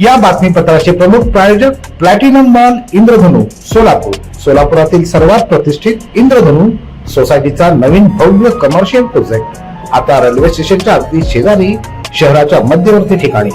या बातमीपत्राचे प्रमुख प्रायोजक प्लॅटिनम मॉल इंद्रधनु सोलापूर. सोलापुरातील सर्वात प्रतिष्ठित इंद्रधनु सोसायटीचा नवीन भव्य कमर्शियल प्रोजेक्ट आता रेल्वे स्टेशनच्या अगदी शेजारी शहराच्या मध्यवर्ती ठिकाणी.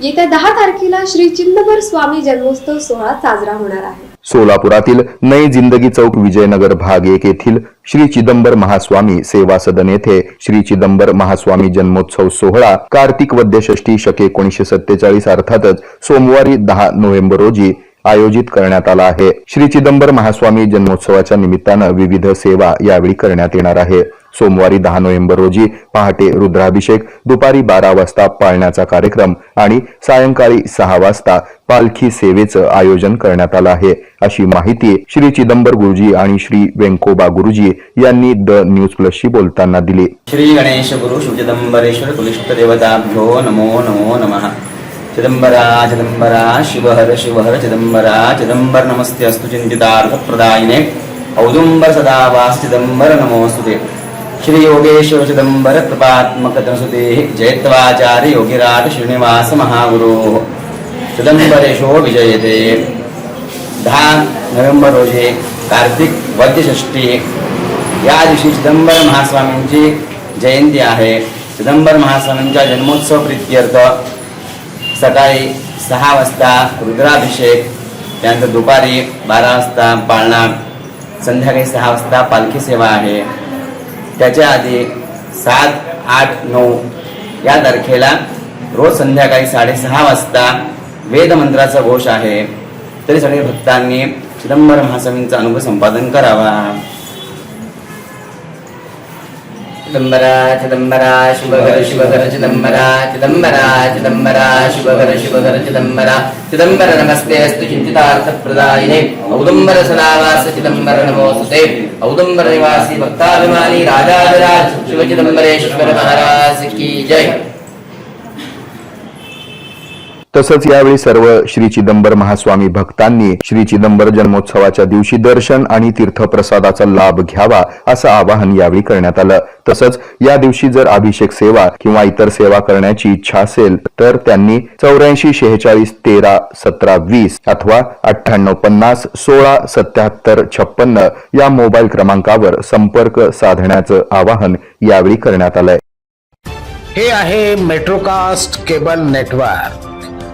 येत्या दहा तारखेला श्री चिन्नबर स्वामी जन्मोत्सव सोहळा साजरा होणार आहे. सोलापुरातील नई जिंदगी चौक विजयनगर भाग एक येथील श्री चिदंबर महास्वामी सेवा सदन येथे श्री चिदंबर महास्वामी जन्मोत्सव सोहळा कार्तिक वद्यषष्ठी शके एकोणीशे सत्तेचाळीस अर्थातच सोमवारी दहा नोव्हेंबर रोजी आयोजित करण्यात आला आहे. श्री चिदंबर महास्वामी जन्मोत्सवाच्या निमित्तानं विविध सेवा यावेळी करण्यात येणार आहे. सोमवारी दहा नोव्हेंबर रोजी पहाटे रुद्राभिषेक दुपारी बारा वाजता पाळण्याचा कार्यक्रम आणि सायंकाळी सहा वाजता पालखी सेवेचं आयोजन करण्यात आलं आहे. अशी माहिती श्री चिदंबर गुरुजी आणि श्री व्यंकोबा गुरुजी यांनी द न्यूज प्लसशी बोलताना दिली. श्री गणेश गुरु शिवचिदंबरेश्वर कुलिष्ठ देवताभ्यो नमो नमो नमः. चिदंबरा चिदंबरा शिवहर शिवहर चिदंबरा चिदंबर नमस्ते अस्तु चिंतितार्थप्रदायिने औदुंबर सदा वास चिदंबर नमोस्तुते श्री योगेश्वर चिदंबर कृपात्मक धनसुते जयत्वाचार्य योगिराट श्रीनिवास महागुरो। चिदंबरेशो विजयते। दहा नोव्हेंबर रोजी कार्तिक वद्यषष्ठी। या दिवशी चिदंबर महास्वामींची जयंती आहे. चिदंबर महास्वामींच्या जन्मोत्सव प्रित्यर्थ सकाळी सहा वाजता रुद्राभिषेक त्यानंतर दुपारी बारा वाजता पाळणा संध्याकाळी सहा वाजता पालखी सेवा आहे. त्याच्या आधी सात आठ नऊ या तारखेला रोज संध्याकाळी साडेसहा वाजता वेदमंत्राचा घोष आहे. तरी सगळे भक्तांनी चिदंबर महास्वामींचा अनुभव संपादन करावा. चिदंबरा चिदंबरा शिवगर शिवगर चिदंबरा चिदंबरा चिदंबरा शिवगर शिवगर चिदंबरा चिदंबर नमस्ते अस्तु चिंतितार्थप्रदायिने औदुंबर सदावास चिदंबर नमोस्तुते औदुंबर निवासी भक्ताभिमानी राजाधिराज शिव चिदंबरेश्वर महाराज की जय तसंच यावेळी सर्व श्री चिदंबर महास्वामी भक्तांनी श्री चिदंबर जन्मोत्सवाच्या दिवशी दर्शन आणि तीर्थप्रसादाचा लाभ घ्यावा असं आवाहन यावेळी करण्यात आलं. तसंच या दिवशी जर अभिषेक सेवा किंवा इतर सेवा करण्याची इच्छा असेल तर त्यांनी चौऱ्याऐंशी शेहेचाळीस तेरा सतरा वीस अथवा अठ्ठ्याण्णव पन्नास सोळा सत्याहत्तर छप्पन्न या मोबाईल क्रमांकावर संपर्क साधण्याचं आवाहन यावेळी करण्यात आलंय. हे आहे मेट्रोकास्ट केबल नेटवर्क.